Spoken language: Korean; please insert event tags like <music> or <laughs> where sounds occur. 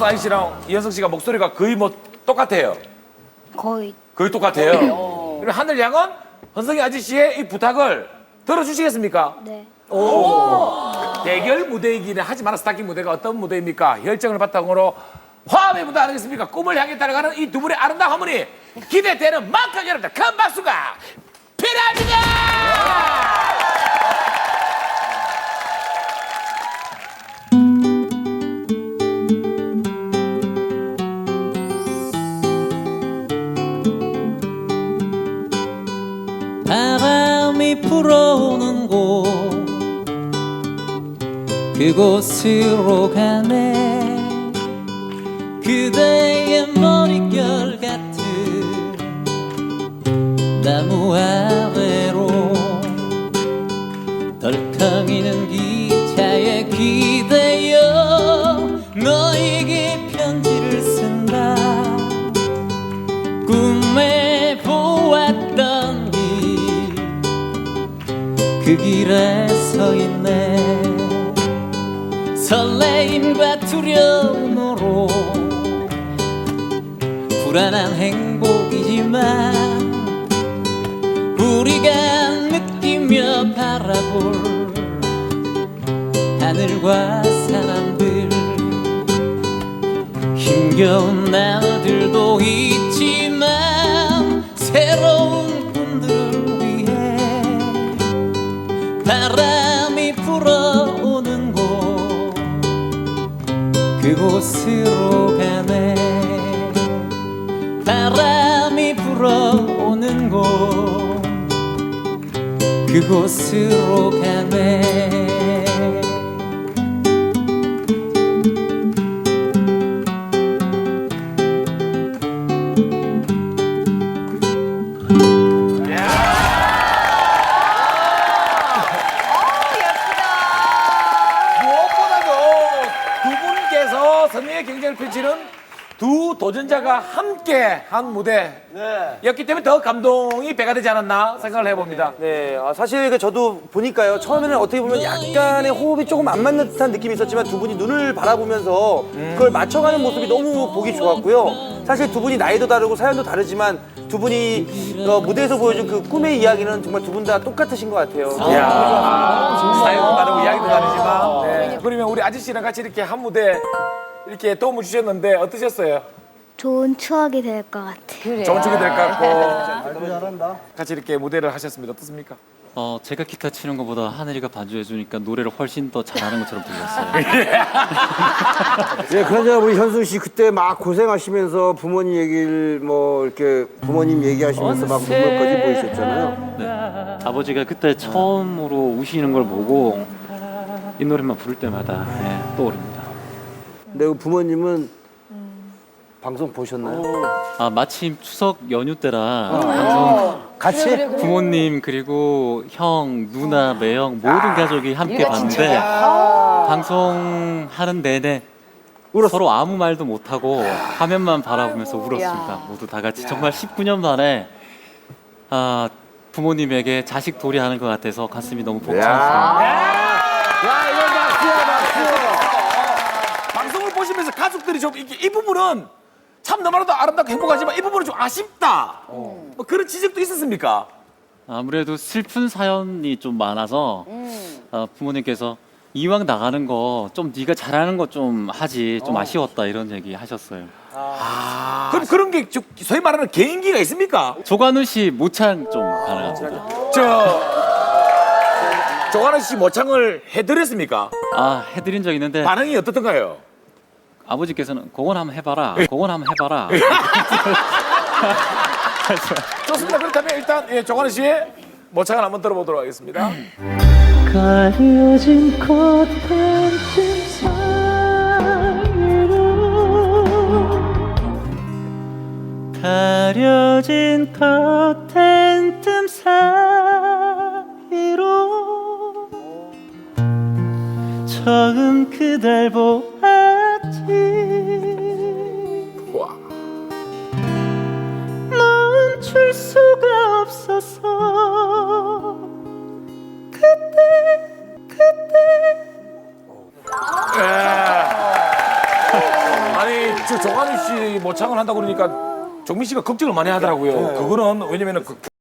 박수 아저씨랑 이현석 씨가 목소리가 거의 뭐 똑같아요. 거의 거의 똑같아요. 그리고 하늘 양은 헌성이 아저씨의 이 부탁을 들어주시겠습니까? 네. 대결 무대이기는 하지만 스타킹 무대가 어떤 무대입니까? 혈정을 바탕으로 화합의 무대 아니겠습니까? 꿈을 향해 따라가는 이 두 분의 아름다운 하모니 기대되는 만큼 여러분들 큰 박수가 필요합니다! 바람이 불어오는 곳 그곳으로 가네. 그대 그 길에 서 있네. 설레임과 두려움으로 불안한 행복이지만 우리가 느끼며 바라볼 하늘과 사람들 힘겨운 날들도 있지 그곳으로 가네. 바람이 불어오는 곳. 그곳으로 가네 선의의 경쟁을 펼치는 두 도전자가 함께 한 무대였기 때문에 더 감동이 배가 되지 않았나 생각을 해봅니다. 네, 아, 사실 그 저도 보니까요. 처음에는 어떻게 보면 약간의 호흡이 조금 안 맞는 듯한 느낌이 있었지만 두 분이 눈을 바라보면서 그걸 맞춰가는 모습이 너무 보기 좋았고요. 사실 두 분이 나이도 다르고 사연도 다르지만 두 분이 어, 무대에서 보여준 그 꿈의 이야기는 정말 두 분 다 똑같으신 것 같아요. 사연도 다르고 이야기도 다르지만. 네. 그러면 우리 아저씨랑 같이 이렇게 한 무대 이렇게 도움을 주셨는데 어떠셨어요? 좋은 추억이 될 것 같아요. 좋은 축이 될 것 같고. <laughs> 같이 이렇게 무대를 하셨습니다. 어떻습니까? 어, 제가 기타 치는 것보다 하늘이가 반주해 주니까 노래를 훨씬 더 잘하는 것처럼 들렸어요. <laughs> 예, 그나저나 우리 현승 씨 그때 막 고생하시면서 부모님 얘기를 뭐 이렇게 부모님 얘기하시면서 막 눈물까지 보이셨잖아요. 네. 아버지가 그때 처음으로 우시는 걸 보고 이 노래만 부를 때마다 예, 떠오릅니다. 근데 그 부모님은 방송 보셨나요? 아 마침 추석 연휴 때라 방송 같이? 부모님 그리고 형 누나 매형 모든 가족이 함께 봤는데 방송 하는 내내 서로 아무 말도 못하고 화면만 바라보면서 울었습니다. 모두 다 같이. 정말 19년 만에 아, 부모님에게 자식 도리하는 것 같아서 가슴이 너무. 야, 이건 박수야, 박수! 보시면서 가족들이 좀 이렇게 이 부분은 참 너무나도 아름답고 행복하지만 이 부분은 좀 아쉽다. 뭐 그런 지적도 있었습니까? 아무래도 슬픈 사연이 좀 많아서 어, 부모님께서 이왕 나가는 거 좀 네가 잘하는 거 좀 하지 좀 아쉬웠다 이런 얘기 하셨어요. 그럼 그런 게 저- 소위 말하는 개인기가 있습니까? 조관우 씨 모창 좀 가능합니다. 저 조관우 씨 모창을 해드렸습니까? 아 해드린 적 있는데 반응이 어떻던가요? 아버지께서는 그건 한번 해봐라. 그건 한번 해봐라. <laughs> 좋습니다. 그렇다면 일단 예, 조관우 씨의 모창을 한번 들어보도록 하겠습니다. 가려진 사이로 가려진 커튼 틈 사이로 처음 그댈 보 멈출 수가 없어서. 그때 그때. 아니 저 조관우 씨 모창을 한다고 그러니까 정민 씨가 걱정을 많이 하더라고요. 그거는 왜냐면은 그